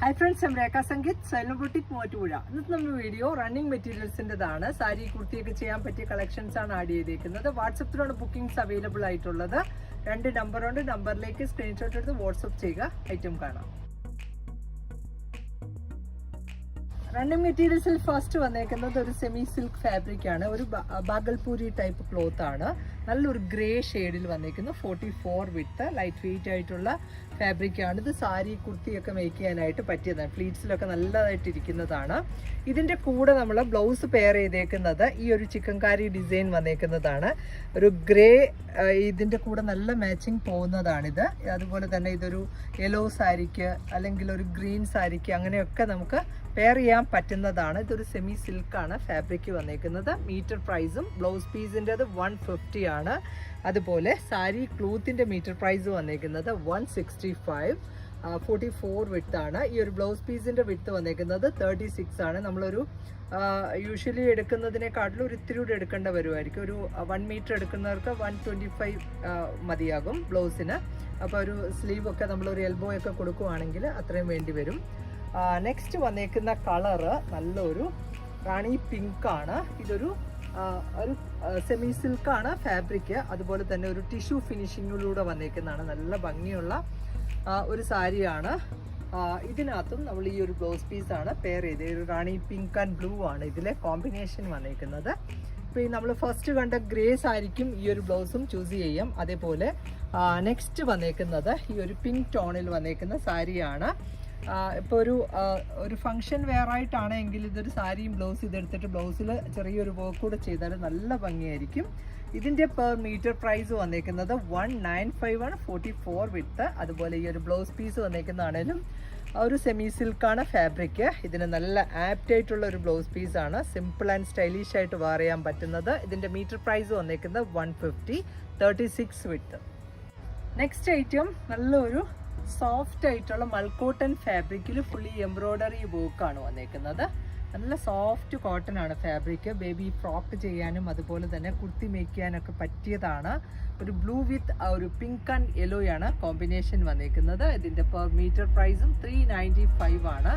Hi friends ഞാൻ Rekha Sangeeth xylem boutique Muvattupuzha ഇന്നത്തെ നമ്മുടെ വീഡിയോ റണ്ണിങ് മെറ്റീരിയൽസിന്റെതാണ് സാരി കുർത്തിയൊക്കെ ചെയ്യാൻ പറ്റിയ കളക്ഷൻസ് ആണ് ആഡ് ചെയ്തേക്കുന്നത്. വാട്സപ്പിലാണ് ബുക്കിംഗ്സ് അവൈലബിൾ ആയിട്ടുള്ളത്. രണ്ട് നമ്പറുണ്ട് നമ്പറിലേക്ക് സ്ക്രീൻഷോട്ട് എടുത്ത് വാട്സപ്പ് ചെയ്യുക. ഐറ്റം കാണാം. റണ്ണിങ് മെറ്റീരിയൽസിൽ ഫസ്റ്റ് വന്നേക്കുന്നത് ഒരു സെമി സിൽക്ക് ഫാബ്രിക് ആണ്. ഒരു ബാഗൽപൂരി ടൈപ്പ് ക്ലോത്ത് ആണ്. നല്ലൊരു ഗ്രേ ഷെയ്ഡിൽ വന്നിരിക്കുന്നു forty four with light weight ആയിട്ടുള്ള ഫാബ്രിക്കാണ് ഇത് സാരി കുർത്തിയൊക്കെ മേക്ക് ചെയ്യാനായിട്ട് പറ്റിയതാണ്. ഫ്ലീറ്റ്സിലൊക്കെ നല്ലതായിട്ട് ഇരിക്കുന്നതാണ് ഇതിന്റെ കൂടെ നമ്മൾ ബ്ലൗസ് പെയർ ചെയ്തേക്കുന്നത് ഈ ഒരു ചിക്കൻകാരി ഡിസൈൻ വന്നേക്കുന്നതാണ്. ഒരു ഗ്രേ ഇതിന്റെ കൂടെ നല്ല മാച്ചിങ് പോകുന്നതാണിത്. അതുപോലെ തന്നെ ഇതൊരു യെല്ലോ സാരിക്ക് അല്ലെങ്കിൽ ഒരു ഗ്രീൻ സാരിക്ക് അങ്ങനെയൊക്കെ നമുക്ക് പെയർ ചെയ്യാൻ പറ്റുന്നതാണ്. ഇതൊരു സെമി സിൽക്കാണ് ഫാബ്രിക്ക് വന്നേക്കുന്നത്. മീറ്റർ പ്രൈസും ബ്ലൗസ് പീസിന്റെത് വൺ ഫിഫ്റ്റി ആണ്. അതുപോലെ സാരി ക്ലൂത്തിന്റെ മീറ്റർ പ്രൈസ് വന്നേക്കുന്നത് one sixty five forty four width ആണ്. ഈ ഒരു ബ്ലൗസ് പീസിന്റെ വിട്ട് വന്നേക്കുന്നത് തേർട്ടി സിക്സ് ആണ്. നമ്മളൊരു യൂഷ്വലി എടുക്കുന്നതിനെക്കാട്ടിലും ഒരു ഇത്തിരി കൂടി എടുക്കേണ്ട വരുമായിരിക്കും ഒരു വൺ മീറ്റർ എടുക്കുന്നവർക്ക് വൺ ട്വന്റി ഫൈവ് മതിയാകും ബ്ലൗസിന് അപ്പോൾ ഒരു സ്ലീവ് ഒക്കെ നമ്മളൊരു എൽബോ ഒക്കെ കൊടുക്കുവാണെങ്കിൽ അത്രയും വേണ്ടി വരും. നെക്സ്റ്റ് വന്നേക്കുന്ന കളറ് നല്ലൊരു റാണി പിങ്ക് ആണ്. ഇതൊരു ഒരു സെമി സിൽക്കാണ് ഫാബ്രിക് അതുപോലെ തന്നെ ഒരു ടിഷ്യൂ ഫിനിഷിങ്ങിലൂടെ വന്നേക്കുന്നതാണ്. നല്ല ഭംഗിയുള്ള ഒരു സാരിയാണ്. ഇതിനകത്തും നമ്മൾ ഈ ഒരു ബ്ലൗസ് പീസാണ് പെയർ ചെയ്ത് ഒരു റാണി പിങ്ക് ആൻഡ് ബ്ലൂ ആണ് ഇതിലെ കോമ്പിനേഷൻ വന്നേക്കുന്നത്. ഇപ്പോൾ ഈ നമ്മൾ ഫസ്റ്റ് കണ്ട ഗ്രേ സാരിക്കും ഈ ഒരു ബ്ലൗസും ചൂസ് ചെയ്യാം. അതേപോലെ നെക്സ്റ്റ് വന്നേക്കുന്നത് ഈ ഒരു പിങ്ക് ടോണിൽ വന്നേക്കുന്ന സാരിയാണ്. ഇപ്പോൾ ഒരു ഒരു ഫംഗ്ഷൻ വെയർ ആയിട്ടാണെങ്കിൽ ഇതൊരു സാരിയും ബ്ലൗസ് ഇതെടുത്തിട്ട് ബ്ലൗസിൽ ചെറിയൊരു വർക്ക് കൂടെ ചെയ്താൽ നല്ല ഭംഗിയായിരിക്കും. ഇതിന്റെ പെർ മീറ്റർ പ്രൈസ് വന്നേക്കുന്നത് വൺ നയൻ ഫൈവ് ആണ് ഫോർട്ടി ഫോർ വിത്ത് അതുപോലെ ഈ ഒരു ബ്ലൗസ് പീസ് വന്നേക്കുന്നതാണേലും ഒരു സെമി സിൽക്കാണ് ഫാബ്രിക് ഇതിന് നല്ല ആപ്റ്റ് ആയിട്ടുള്ള ഒരു ബ്ലൗസ് പീസാണ് സിമ്പിൾ ആൻഡ് സ്റ്റൈലിഷ് ആയിട്ട് വാർ ചെയ്യാൻ പറ്റുന്നത്. ഇതിന്റെ മീറ്റർ പ്രൈസ് വന്നേക്കുന്നത് one fifty thirty six with next item നല്ലൊരു സോഫ്റ്റ് ആയിട്ടുള്ള മൾക്കോട്ടൺ ഫാബ്രിക്കിൽ ഫുള്ളി എംബ്രോയ്ഡറി വർക്കാണ് വന്നേക്കുന്നത്. നല്ല സോഫ്റ്റ് കോട്ടൺ ആണ് ഫാബ്രിക് ബേബി ഫ്രോക്ക് ചെയ്യാനും അതുപോലെ തന്നെ കുർത്തി മേക്ക് ചെയ്യാനൊക്കെ പറ്റിയതാണ്. ഒരു ബ്ലൂ വിത്ത് ഒരു പിങ്ക് ആൻഡ് യെല്ലോ ആണ് കോമ്പിനേഷൻ വന്നേക്കുന്നത്. ഇതിന്റെ പെർ മീറ്റർ പ്രൈസും ത്രീ നയന്റി ഫൈവ് ആണ്.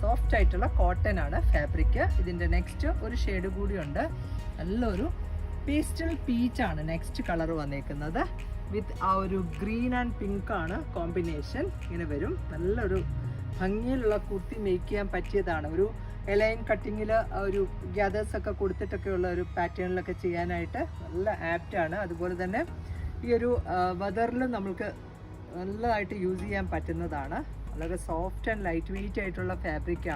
സോഫ്റ്റ് ആയിട്ടുള്ള കോട്ടൺ ആണ് ഫാബ്രിക് ഇതിന്റെ നെക്സ്റ്റ് ഒരു ഷെയ്ഡ് കൂടിയുണ്ട് നല്ലൊരു പേസ്റ്റൽ പീച്ച് ആണ് നെക്സ്റ്റ് കളർ വന്നേക്കുന്നത്. വിത്ത് ആ ഒരു ഗ്രീൻ ആൻഡ് പിങ്ക് ആണ് കോമ്പിനേഷൻ ഇങ്ങനെ വരും. നല്ലൊരു ഭംഗിയിലുള്ള കുർത്തി മേക്ക് ചെയ്യാൻ പറ്റിയതാണ്. ഒരു എലൈൻ കട്ടിങ്ങിൽ ഒരു ഗ്യാദേഴ്സ് ഒക്കെ കൊടുത്തിട്ടൊക്കെയുള്ള ഒരു പാറ്റേണിലൊക്കെ ചെയ്യാനായിട്ട് നല്ല ആപ്റ്റാണ് അതുപോലെ തന്നെ ഈ ഒരു വെതറിൽ നമുക്ക് നല്ലതായിട്ട് യൂസ് ചെയ്യാൻ പറ്റുന്നതാണ്. വളരെ സോഫ്റ്റ് ആൻഡ് ലൈറ്റ് വെയിറ്റ് ആയിട്ടുള്ള ഫാബ്രിക്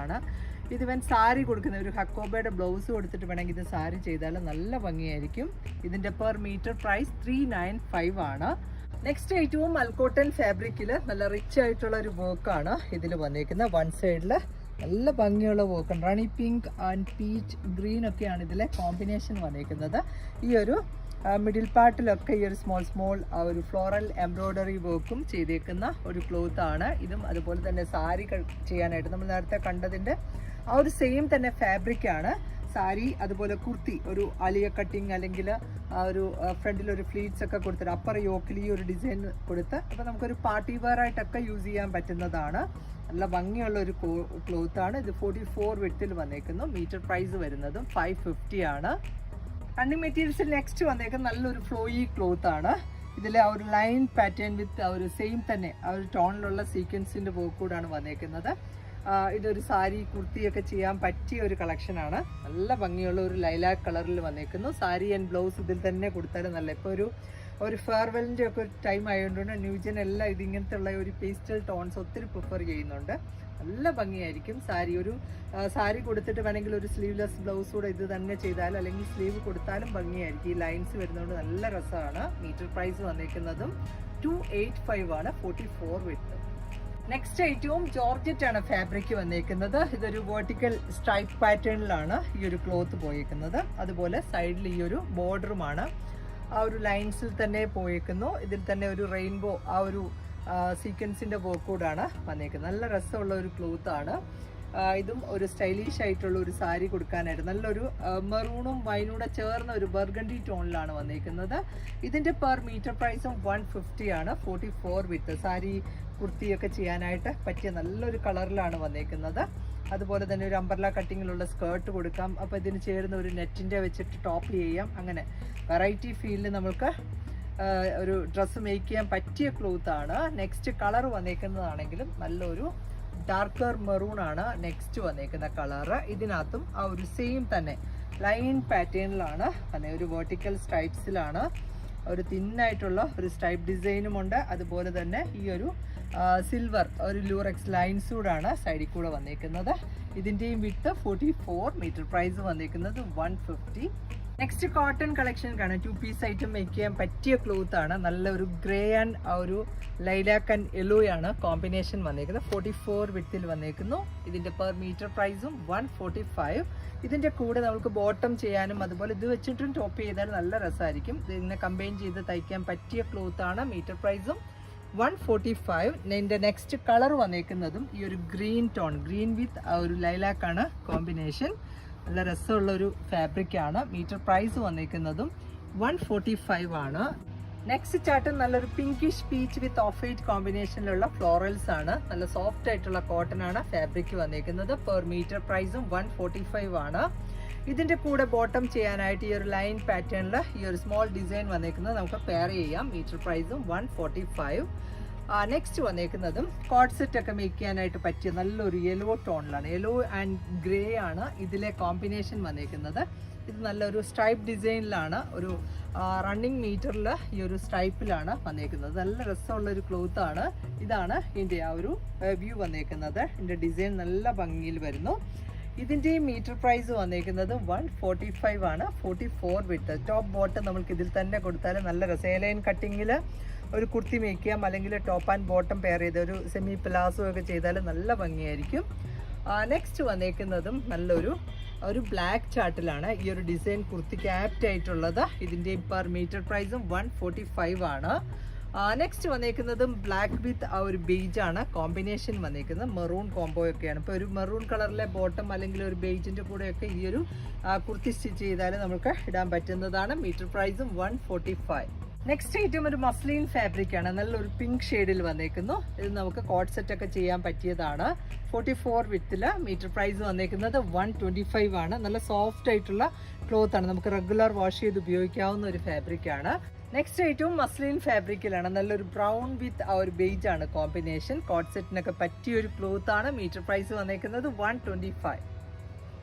ആണ് ഇത് ഇവൻ സാരി കൊടുക്കുന്ന ഒരു ഹക്കോബയുടെ ബ്ലൗസ് കൊടുത്തിട്ട് വേണമെങ്കിൽ ഇത് സാരി ചെയ്താൽ നല്ല ഭംഗിയായിരിക്കും. ഇതിന്റെ per metre price three nine five ആണ്. നെക്സ്റ്റ് ഐറ്റവും മൽക്കോട്ടൻ ഫാബ്രിക്കിൽ നല്ല റിച്ച് ആയിട്ടുള്ള ഒരു വർക്കാണ് ഇതിൽ വന്നിരിക്കുന്നത് വൺ സൈഡിൽ നല്ല ഭംഗിയുള്ള വർക്ക് വർക്കാണ് rani pink and peach green ഒക്കെയാണ് ഇതിലെ കോമ്പിനേഷൻ വന്നിരിക്കുന്നത് ഈ ഒരു മിഡിൽ പാർട്ടിലൊക്കെ ഈ ഒരു സ്മോൾ സ്മോൾ ഒരു ഫ്ലോറൽ എംബ്രോയ്ഡറി വർക്കും ചെയ്തേക്കുന്ന ഒരു ക്ലോത്ത് ആണ്. ഇതും അതുപോലെ തന്നെ സാരി ചെയ്യാനായിട്ട് നമ്മൾ നേരത്തെ കണ്ടതിന്റെ ആ ഒരു സെയിം തന്നെ ഫാബ്രിക് ആണ്. സാരി അതുപോലെ കുർത്തി ഒരു അലിയ കട്ടിങ് അല്ലെങ്കിൽ ആ ഒരു ഫ്രണ്ടിൽ ഒരു ഫ്ലീറ്റ്സ് ഒക്കെ കൊടുത്തിട്ട് അപ്പർ യോക്കിൽ ഈ ഒരു ഡിസൈൻ കൊടുത്ത് അപ്പോൾ നമുക്കൊരു പാർട്ടി വെയർ ആയിട്ടൊക്കെ യൂസ് ചെയ്യാൻ പറ്റുന്നതാണ്. നല്ല ഭംഗിയുള്ള ഒരു ക്ലോത്ത് ആണ്. ഇത് ഫോർട്ടി ഫോർ വിട്ടിൽ വന്നേക്കുന്നു. മീറ്റർ പ്രൈസ് വരുന്നതും ഫൈവ് ഫിഫ്റ്റി ആണ്. റണ്ണിങ് മെറ്റീരിയൽസിൽ നെക്സ്റ്റ് വന്നേക്കുന്ന നല്ലൊരു ഫ്ലോയി ക്ലോത്ത് ആണ്. ഇതിൽ ആ ഒരു ലൈൻ പാറ്റേൺ വിത്ത് ആ ഒരു സെയിം തന്നെ ആ ഒരു ടോണിലുള്ള സീക്വൻസിന്റെ പോക്കൂടാണ് കൂടാണ് വന്നേക്കുന്നത്. ഇതൊരു സാരി കുർത്തിയൊക്കെ ചെയ്യാൻ പറ്റിയ ഒരു കളക്ഷനാണ്. നല്ല ഭംഗിയുള്ള ഒരു ലൈലാക്ക് കളറിൽ വന്നേക്കുന്നു. സാരി ആൻഡ് ബ്ലൗസ് ഇതിൽ തന്നെ കൊടുത്താലും നല്ല. ഇപ്പോൾ ഒരു ഒരു ഫെയർവെല്ലിന്റെ ഒക്കെ ഒരു ടൈം ആയതുകൊണ്ട് ന്യൂജൻ എല്ലാം ഇതിങ്ങനത്തെ ഉള്ള ഒരു പേസ്റ്റൽ ടോൺസ് ഒത്തിരി പ്രിഫർ ചെയ്യുന്നുണ്ട്. നല്ല ഭംഗിയായിരിക്കും. സാരി ഒരു സാരി കൊടുത്തിട്ട് വേണമെങ്കിൽ ഒരു സ്ലീവ്ലെസ് ബ്ലൗസ് കൂടെ ഇത് തന്നെ ചെയ്താലും അല്ലെങ്കിൽ സ്ലീവ് കൊടുത്താലും ഭംഗിയായിരിക്കും. ഈ ലൈൻസ് വരുന്നതുകൊണ്ട് നല്ല രസമാണ്. മീറ്റർ പ്രൈസ് വന്നേക്കുന്നതും ടു ആണ്. ഫോർട്ടി ഫോർ വിത്ത് നെക്സ്റ്റ് ഐറ്റവും ജോർജറ്റ് ആണ് ഫാബ്രിക് വന്നേക്കുന്നത്. ഇതൊരു വേർട്ടിക്കൽ സ്ട്രൈപ്പ് പാറ്റേണിലാണ് ഈ ഒരു ക്ലോത്ത് പോയേക്കുന്നത്. അതുപോലെ സൈഡിൽ ഈ ഒരു ബോർഡറുമാണ് ആ ഒരു ലൈൻസിൽ തന്നെ പോയേക്കുന്നു. ഇതിൽ തന്നെ ഒരു റെയിൻബോ ആ ഒരു സീക്വൻസിന്റെ വർക്കൂടാണ് വന്നേക്കുന്നത്. നല്ല രസമുള്ള ഒരു ക്ലോത്താണ് ഇതും ഒരു സ്റ്റൈലിഷ് ആയിട്ടുള്ള ഒരു സാരി കൊടുക്കാനായിട്ട് നല്ലൊരു മെറൂണും വൈനൂടെ ചേർന്ന ഒരു ബർഗണ്ടി ടോണിലാണ് വന്നിരിക്കുന്നത് ഇതിന്റെ പെർ മീറ്റർ പ്രൈസും വൺ ഫിഫ്റ്റി ആണ്. ഫോർട്ടി ഫോർ വിത്ത് സാരി കുർത്തിയൊക്കെ ചെയ്യാനായിട്ട് പറ്റിയ നല്ലൊരു കളറിലാണ് വന്നിരിക്കുന്നത് അതുപോലെ തന്നെ ഒരു അമ്പർല കട്ടിങ്ങിലുള്ള സ്കേർട്ട് കൊടുക്കാം. അപ്പോൾ ഇതിന് ചേരുന്ന ഒരു നെറ്റിന്റെ വെച്ചിട്ട് ടോപ്പ് ചെയ്യാം. അങ്ങനെ വെറൈറ്റി ഫീലിൽ നമുക്ക് ഒരു ഡ്രസ്സ് മേക്ക് ചെയ്യാൻ പറ്റിയ ക്ലോത്താണ് നെക്സ്റ്റ് കളർ വന്നേക്കുന്നതാണെങ്കിലും നല്ലൊരു ഡാർക്കർ മെറൂൺ ആണ് നെക്സ്റ്റ് വന്നേക്കുന്ന കളറ് ഇതിനകത്തും ആ ഒരു സെയിം തന്നെ ലൈൻ പാറ്റേണിലാണ് തന്നെ ഒരു വെർട്ടിക്കൽ സ്ട്രൈപ്സിലാണ് ഒരു തിന്നായിട്ടുള്ള ഒരു സ്ട്രൈപ്പ് ഡിസൈനും ഉണ്ട്. അതുപോലെ തന്നെ ഈ ഒരു സിൽവർ ഒരു ലൂറക്സ് ലൈൻസൂടാണ് സൈഡിൽ കൂടെ വന്നേക്കുന്നത്. ഇതിന്റെയും width forty four metre price വന്നിരിക്കുന്നത് one fifty next cotton collection കാണാം ടു പീസ് ഐറ്റം മേക്ക് ചെയ്യാൻ പറ്റിയ ക്ലോത്ത് ആണ്. നല്ല ഒരു ഗ്രേ ആൻഡ് ഒരു ലൈലാക്ക് ആൻഡ് യെല്ലോ ആണ് കോമ്പിനേഷൻ വന്നേക്കുന്നത് ഫോർട്ടി ഫോർ വിത്തിൽ വന്നേക്കുന്നു ഇതിന്റെ പെർ മീറ്റർ പ്രൈസും വൺ ഫോർട്ടി ഫൈവ് ഇതിന്റെ കൂടെ നമുക്ക് ബോട്ടം ചെയ്യാനും അതുപോലെ ഇത് വെച്ചിട്ടും ടോപ്പ് ചെയ്താൽ നല്ല രസമായിരിക്കും. ഇതിനെ കമ്പൈൻ ചെയ്ത് തയ്ക്കാൻ പറ്റിയ ക്ലോത്ത് ആണ്. മീറ്റർ പ്രൈസും വൺ ഫോർട്ടി ഫൈവ് എന്റെ നെക്സ്റ്റ് കളർ വന്നേക്കുന്നതും ഈ ഒരു ഗ്രീൻ ടോൺ ഗ്രീൻ വിത്ത് ആ ഒരു ലൈലാക്കാണ് കോമ്പിനേഷൻ നല്ല രസമുള്ള ഒരു ഫാബ്രിക് ആണ്. മീറ്റർ പ്രൈസ് വന്നേക്കുന്നതും വൺ ഫോർട്ടി ഫൈവ് ആണ്. നെക്സ്റ്റ് ചാർട്ട് നല്ലൊരു pinkish peach with off white കോമ്പിനേഷനിലുള്ള florals ആണ്. നല്ല സോഫ്റ്റ് ആയിട്ടുള്ള കോട്ടൺ ആണ് ഫാബ്രിക് വന്നേക്കുന്നത്. പെർ മീറ്റർ പ്രൈസും വൺ ഫോർട്ടി ഫൈവ് ആണ്. ഇതിന്റെ കൂടെ ബോട്ടം ചെയ്യാനായിട്ട് ഈ ഒരു ലൈൻ പാറ്റേണിൽ ഈ ഒരു സ്മോൾ ഡിസൈൻ വന്നേക്കുന്നത് നമുക്ക് പെയർ ചെയ്യാം. മീറ്റർ പ്രൈസും വൺ ഫോർട്ടി ഫൈവ് നെക്സ്റ്റ് വന്നേക്കുന്നതും കോട്ട് സെറ്റ് ഒക്കെ മേക്ക് ചെയ്യാനായിട്ട് പറ്റിയ നല്ലൊരു യെല്ലോ ടോണിലാണ് യെല്ലോ ആൻഡ് ഗ്രേ ആണ് ഇതിലെ കോമ്പിനേഷൻ വന്നേക്കുന്നത്. ഇത് നല്ലൊരു സ്ട്രൈപ്പ് ഡിസൈനിലാണ് ഒരു റണ്ണിങ് മീറ്ററിൽ ഈ ഒരു സ്ട്രൈപ്പിലാണ് വന്നേക്കുന്നത്. നല്ല രസമുള്ള ഒരു ക്ലോത്ത് ആണ്. ഇതാണ് ഇതിന്റെ ആ ഒരു വ്യൂ വന്നേക്കുന്നത്. ഇതിന്റെ ഡിസൈൻ നല്ല ഭംഗിയിൽ വരുന്നു. ഇതിന്റെ മീറ്റർ പ്രൈസ് വന്നേക്കുന്നത് വൺ ഫോർട്ടി ഫൈവ് ആണ്. Forty four width. Top bottom നമുക്ക് ഇതിൽ തന്നെ കൊടുത്താൽ നല്ല രസേലൈൻ കട്ടിങ്ങിൽ ഒരു കുർത്തി മേക്കാം അല്ലെങ്കിൽ ടോപ്പ് ആൻഡ് ബോട്ടം പെയർ ചെയ്ത് ഒരു സെമി പ്ലാസോ ഒക്കെ ചെയ്താൽ നല്ല ഭംഗിയായിരിക്കും. നെക്സ്റ്റ് വന്നേക്കുന്നതും നല്ലൊരു ഒരു ബ്ലാക്ക് ചാർട്ടിലാണ് ഈ ഒരു ഡിസൈൻ കുർത്തിക്ക് ആപ്റ്റ് ആയിട്ടുള്ളത്. ഇതിന്റെ പെർ മീറ്റർ പ്രൈസും വൺ ഫോർട്ടി ഫൈവ് ആണ്. നെക്സ്റ്റ് വന്നേക്കുന്നതും ബ്ലാക്ക് വിത്ത് ആ ഒരു ബേജ് ആണ്. കോമ്പിനേഷൻ വന്നേക്കുന്നത്. മെറൂൺ കോംബോ ഒക്കെയാണ്. ഇപ്പോൾ ഒരു മെറൂൺ കളറിലെ ബോട്ടം അല്ലെങ്കിൽ ഒരു ബെയ്ജിന്റെ കൂടെയൊക്കെ ഈ ഒരു കുർത്തി സ്റ്റിച്ച് ചെയ്താൽ നമുക്ക് ഇടാൻ പറ്റുന്നതാണ്. മീറ്റർ പ്രൈസും one forty five next item ഒരു മസ്ലിൻ ഫാബ്രിക് ആണ്. നല്ലൊരു പിങ്ക് ഷെയ്ഡിൽ വന്നേക്കുന്നു. ഇത് നമുക്ക് കോട്ട് സെറ്റ് ഒക്കെ ചെയ്യാൻ പറ്റിയതാണ്. ഫോർട്ടി ഫോർ വിത്തിൽ മീറ്റർ പ്രൈസ് വന്നേക്കുന്നത് വൺ ട്വന്റി ഫൈവ് ആണ്. നല്ല സോഫ്റ്റ് ആയിട്ടുള്ള ക്ലോത്ത് ആണ്. നമുക്ക് റെഗുലർ വാഷ് ചെയ്ത് ഉപയോഗിക്കാവുന്ന ഒരു ഫാബ്രിക് ആണ്. നെക്സ്റ്റ് ഐറ്റവും മസ്ലിൻ ഫാബ്രിക്കിലാണ് നല്ലൊരു ബ്രൗൺ വിത്ത് ആ ഒരു ബേജ് ആണ് കോമ്പിനേഷൻ കോട്ട് സെറ്റിനൊക്കെ പറ്റിയ ഒരു ക്ലോത്ത് ആണ്. മീറ്റർ പ്രൈസ് വന്നേക്കുന്നത് വൺ ട്വന്റി ഫൈവ്